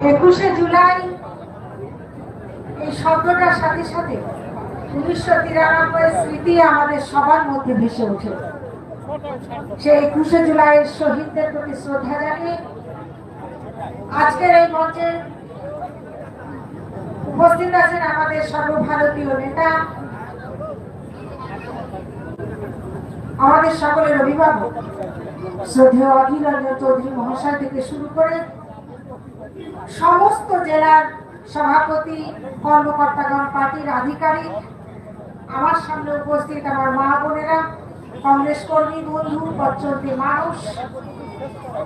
একুশে জুলাই এই শব্দটার সাথে সাথে উনিশশো তিরানব্বই স্মৃতি আমাদের সবার মধ্যে ভেসে ওঠে। সে একুশে জুলাইয়ের শহীদদের প্রতি শ্রদ্ধা জানিয়ে আজকের এই মঞ্চে উপস্থিত আছেন আমাদের সর্বভারতীয় নেতা, আমাদের সকলের অভিভাবক, শ্রদ্ধেয় অধীর চৌধুরী মহাশয় থেকে শুরু করে সমস্ত জেলার সভাপতি, কর্মকর্তাগণ, পার্টির আধিকারিক, আমার সামনে উপস্থিত আমার মা বোনেরা, কংগ্রেস কর্মী, বন্ধু, পথচলতি মানুষ,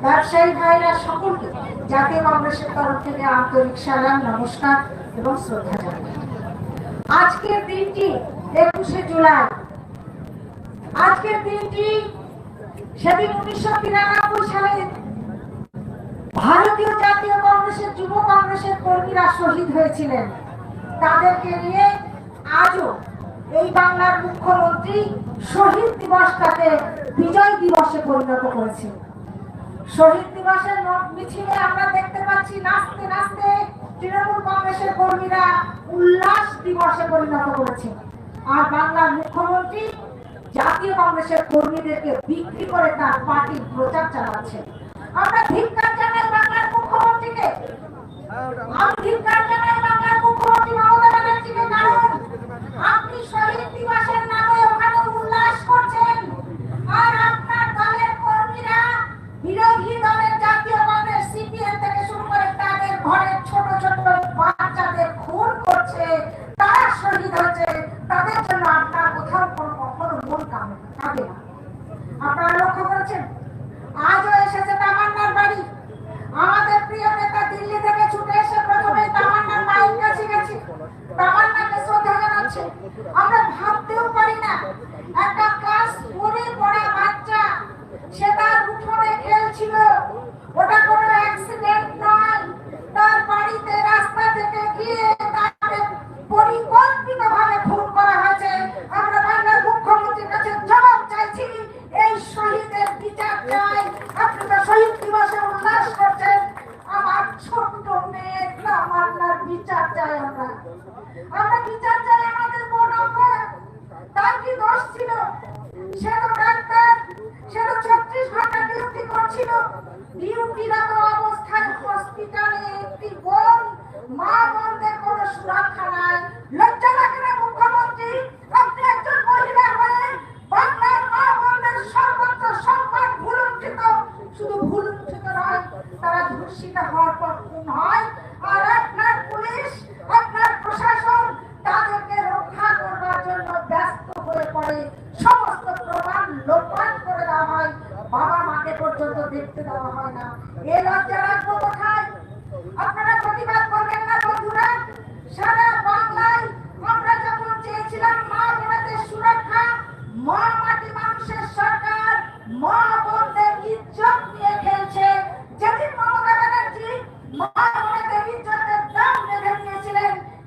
ব্যবসায়ী ভাইরা সকলকে জাতীয় কংগ্রেসের তরফ থেকে আন্তরিক সালাম, নমস্কার এবং শ্রদ্ধা জানাই। আজকের দিনটি একুশে জুলাই। আজকের দিনটি সেদিন উনিশশো তিরানব্বই সালে ভারতীয় জাতীয় কংগ্রেসের যুব কংগ্রেসের কর্মীরা শহীদ হয়েছিলেন। তাদেরকে নিয়ে আজও এই বাংলার মুখ্যমন্ত্রী শহীদ দিবসটাকে বিজয় দিবসে পরিণত করেছে। শহীদ দিবসের মিছিলে আমরা দেখতে পাচ্ছি, নাচতে নাচতে তৃণমূল কংগ্রেসের কর্মীরা উল্লাস দিবসে পরিণত করেছে। আর বাংলার মুখ্যমন্ত্রী জাতীয় কংগ্রেসের কর্মীদেরকে বিক্রি করে তার পার্টির প্রচার চালাচ্ছে। আমরা ধিক্কার খুন করছে, তারা শহীদ হচ্ছে। তাদের জন্য আপনার কোথাও কোনো কখনো মন আপনারা লক্ষ্য করেছেন? আজও এসেছে তামান্নার বাড়ি। আমাদের প্রিয় নেতা দিল্লি থেকে ছুটে এসে প্রথমে তামান্নার মায়ের কাছে তামান্নাকে শ্রদ্ধা জানাচ্ছি। আমরা ভাবতেও পারি না, একটা ক্লাস ফোরে বাচ্চা সে তার উঠোনে খেলছিল ওটা কোনো অ্যাক্সিডেন্ট নয় তার বাড়িতে রাস্তা থেকে গিয়ে তাকে পরিকল্পিতভাবে খুন করা হয়েছে আমরা বাংলার মুখ্যমন্ত্রীর কাছে জবাব চাইছি এই শহীদের বিচার চাই আপনি তো শহীদ দিবসে উল্লাস করছেন আমার ছোট্ট মেয়ে তামান্নার বিচার চাই আমরা আমরা চাই আমাদের বোন তার কি দোষ ছিল সে তো ডাক্তার সে তো ছত্রিশ ঘণ্টা ডিউটি করছিল ডিউটিরত অবস্থায় হসপিটালে একটি বোন মা বোনদের কোনো সুরক্ষা নাই। লজ্জা না মুখ্যমন্ত্রী। আপনি একজন মহিলা হয়ে বাংলার মা বোনদের সর্বত্র সম্মান ভুলুণ্ঠিত শুধু ভুলুণ্ঠিত নয় তারা ধর্ষিত হওয়ার পর খুন হয় আর আপনার পুলিশ আপনার প্রশাসন তাদেরকে রক্ষা করবার জন্য ব্যস্ত হয়ে পড়ে সমস্ত প্রমাণ লোপাট করে দেওয়া হয় বাবা মাকে পর্যন্ত দেখতে দেওয়া হয় না এ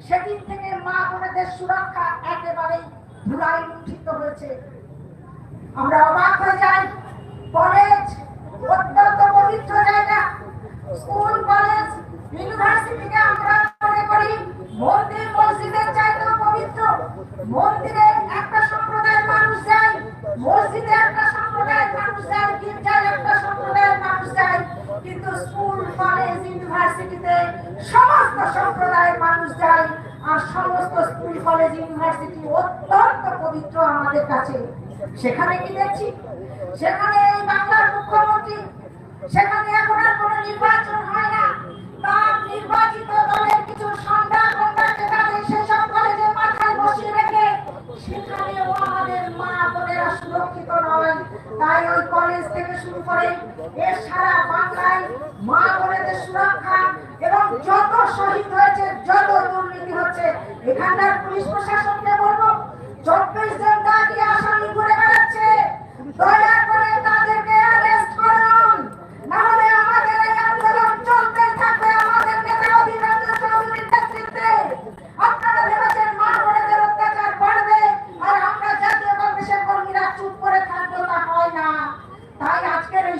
আমরা থেকে মা বোনদের সুরক্ষা একেবারেই ধুলাই লুণ্ঠিত হয়েছে। আমরা অবাক হয়ে যাই। কলেজ অত্যন্ত পবিত্র জায়গা। স্কুল, কলেজ ইউনিভার্সিটিকে আমরা মনে করি মন্দির মসজিদের চাইতেও পবিত্র। মন্দিরে একটা সম্প্রদায়ের মানুষ যায়, মসজিদে একটা সম্প্রদায়ের মানুষ যায়, গির্জায় একটা সম্প্রদায়ের মানুষ যায়, কিন্তু স্কুল, কলেজ, ইউনিভার্সিটিতে সমস্ত সম্প্রদায়ের মানুষ যায় আর সমস্ত স্কুল, কলেজ, ইউনিভার্সিটি অত্যন্ত পবিত্র আমাদের কাছে। সেখানে কি দেখছি? সেখানে এই বাংলার মুখ্যমন্ত্রী, সেখানে এখন আর কোনো নির্বাচন হয় না। তার নির্বাচিত দলের কিছু সন্ধ্যা কন্যাকে তাদের সেসব কলেজে মাথায় বসিয়ে রেখে সেখানেও আমাদের মা বোনেরা সুরক্ষিত নয়। তাই ওই কলেজ থেকে শুরু করে এর সারা বাংলায় মা বোনেদের সুরক্ষা এবং যত শহীদ হয়েছে, যত দুর্নীতি হচ্ছে, এখানকার পুলিশ প্রশাসনকে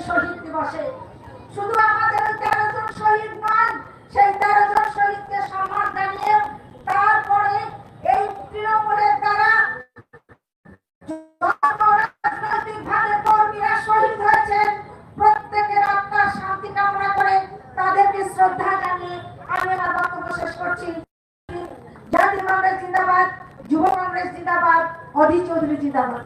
শহীদ দিবসে শুধু আমাদের তেরো জন শহীদ নয়, সেই তেরো জন শহীদকে সম্মান জানিয়ে তারপরে এই তৃণমূলের দ্বারা হয়েছেন। প্রত্যেকের শান্তি করে তাদেরকে শ্রদ্ধা জানিয়ে আমি শেষ করছি। জিন্দাবাদ, যুব কংগ্রেস জিন্দাবাদ অধি চৌধুরী জিন্দাবাদ।